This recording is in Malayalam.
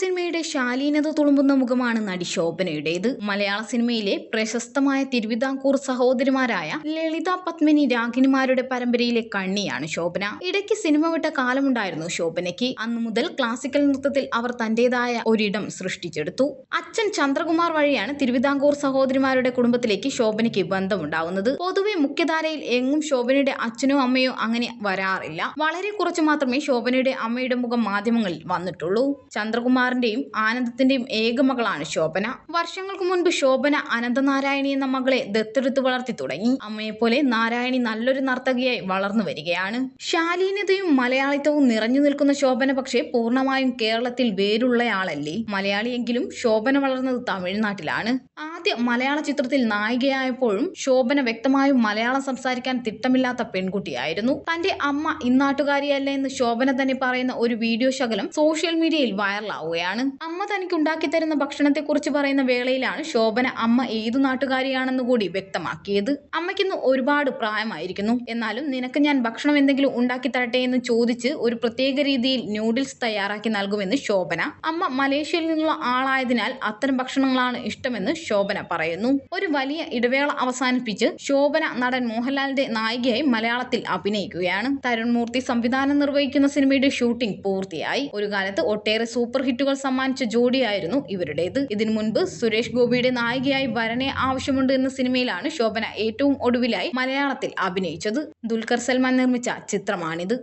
സിനിമയുടെ ശാലീനത തുളുമ്പുന്ന മുഖമാണ് നടി ശോഭനയുടേത്. മലയാള സിനിമയിലെ പ്രശസ്തമായ തിരുവിതാംകൂർ സഹോദരിമാരായ ലളിത പത്മിനി രാഗിനിമാരുടെ പരമ്പരയിലെ കണ്ണിയാണ് ശോഭന. ഇടയ്ക്ക് സിനിമ വിട്ട കാലമുണ്ടായിരുന്നു ശോഭനയ്ക്ക്. അന്നു മുതൽ ക്ലാസിക്കൽ നൃത്തത്തിൽ അവർ തന്റേതായ ഒരിടം സൃഷ്ടിച്ചെടുത്തു. അച്ഛൻ ചന്ദ്രകുമാർ വഴിയാണ് തിരുവിതാംകൂർ സഹോദരിമാരുടെ കുടുംബത്തിലേക്ക് ശോഭനയ്ക്ക് ബന്ധമുണ്ടാവുന്നത്. പൊതുവെ മുഖ്യധാരയിൽ എങ്ങും ശോഭനയുടെ അച്ഛനോ അമ്മയോ അങ്ങനെ വരാറില്ല. വളരെ കുറച്ച് മാത്രമേ ശോഭനയുടെ അമ്മയുടെ മുഖം മാധ്യമങ്ങളിൽ വന്നിട്ടുള്ളൂ. ചന്ദ്രകുമാറിന്റെയും ആനന്ദത്തിന്റെയും ഏക മകളാണ് ശോഭന. വർഷങ്ങൾക്ക് മുൻപ് ശോഭന അനന്തനാരായണി എന്ന മകളെ ദത്തെടുത്ത് വളർത്തി തുടങ്ങി. അമ്മയെപ്പോലെ നാരായണി നല്ലൊരു നർത്തകിയായി വളർന്നു വരികയാണ്. ശാലീനതയും മലയാളിത്തവും നിറഞ്ഞു നിൽക്കുന്ന ശോഭന പക്ഷേ പൂർണമായും കേരളത്തിൽ വേരുള്ളയാളല്ലേ. മലയാളിയെങ്കിലും ശോഭന വളർന്നത് തമിഴ്നാട്ടിലാണ്. ആദ്യ മലയാള ചിത്രത്തിൽ നായികയായപ്പോഴും ശോഭന വ്യക്തമായും മലയാളം സംസാരിക്കാൻ തിട്ടമില്ലാത്ത പെൺകുട്ടിയായിരുന്നു. തന്റെ അമ്മ ഇന്നാട്ടുകാരിയല്ല എന്ന് ശോഭന തന്നെ പറയുന്ന ഒരു വീഡിയോ ശകലം സോഷ്യൽ മീഡിയയിൽ വൈറലാവുകയാണ്. അമ്മ തനിക്ക് ഉണ്ടാക്കി തരുന്ന ഭക്ഷണത്തെക്കുറിച്ച് പറയുന്ന വേളയിലാണ് ശോഭന അമ്മ ഏതു നാട്ടുകാരിയാണെന്ന് കൂടി വ്യക്തമാക്കിയത്. അമ്മയ്ക്കിന്ന് ഒരുപാട് പ്രായമായിരിക്കുന്നു. എന്നാലും നിനക്ക് ഞാൻ ഭക്ഷണം എന്തെങ്കിലും ഉണ്ടാക്കി തരട്ടെ എന്ന് ചോദിച്ച് ഒരു പ്രത്യേക രീതിയിൽ ന്യൂഡിൽസ് തയ്യാറാക്കി നൽകുമെന്ന് ശോഭന. അമ്മ മലേഷ്യയിൽ നിന്നുള്ള ആളായതിനാൽ അത്തരം ഭക്ഷണങ്ങളാണ് ഇഷ്ടമെന്ന് ശോഭന പറയുന്നു. ഒരു വലിയ ഇടവേള അവസാനിപ്പിച്ച് ശോഭന നടൻ മോഹൻലാലിന്റെ നായികയായി മലയാളത്തിൽ അഭിനയിക്കുകയാണ്. തരുൺ മൂർത്തി സംവിധാനം നിർവഹിക്കുന്ന സിനിമയുടെ ഷൂട്ടിംഗ് പൂർത്തിയായി. ഒരു കാലത്ത് ഒട്ടേറെ സൂപ്പർ ഹിറ്റുകൾ സമ്മാനിച്ച ജോഡിയായിരുന്നു ഇവരുടേത്. ഇതിനു മുൻപ് സുരേഷ് ഗോപിയുടെ നായികയായി വരനെ ആവശ്യമുണ്ട് എന്ന സിനിമയിലാണ് ശോഭന ഏറ്റവും ഒടുവിലായി മലയാളത്തിൽ അഭിനയിച്ചത്. ദുൽഖർ സൽമാൻ നിർമ്മിച്ച ചിത്രമാണിത്.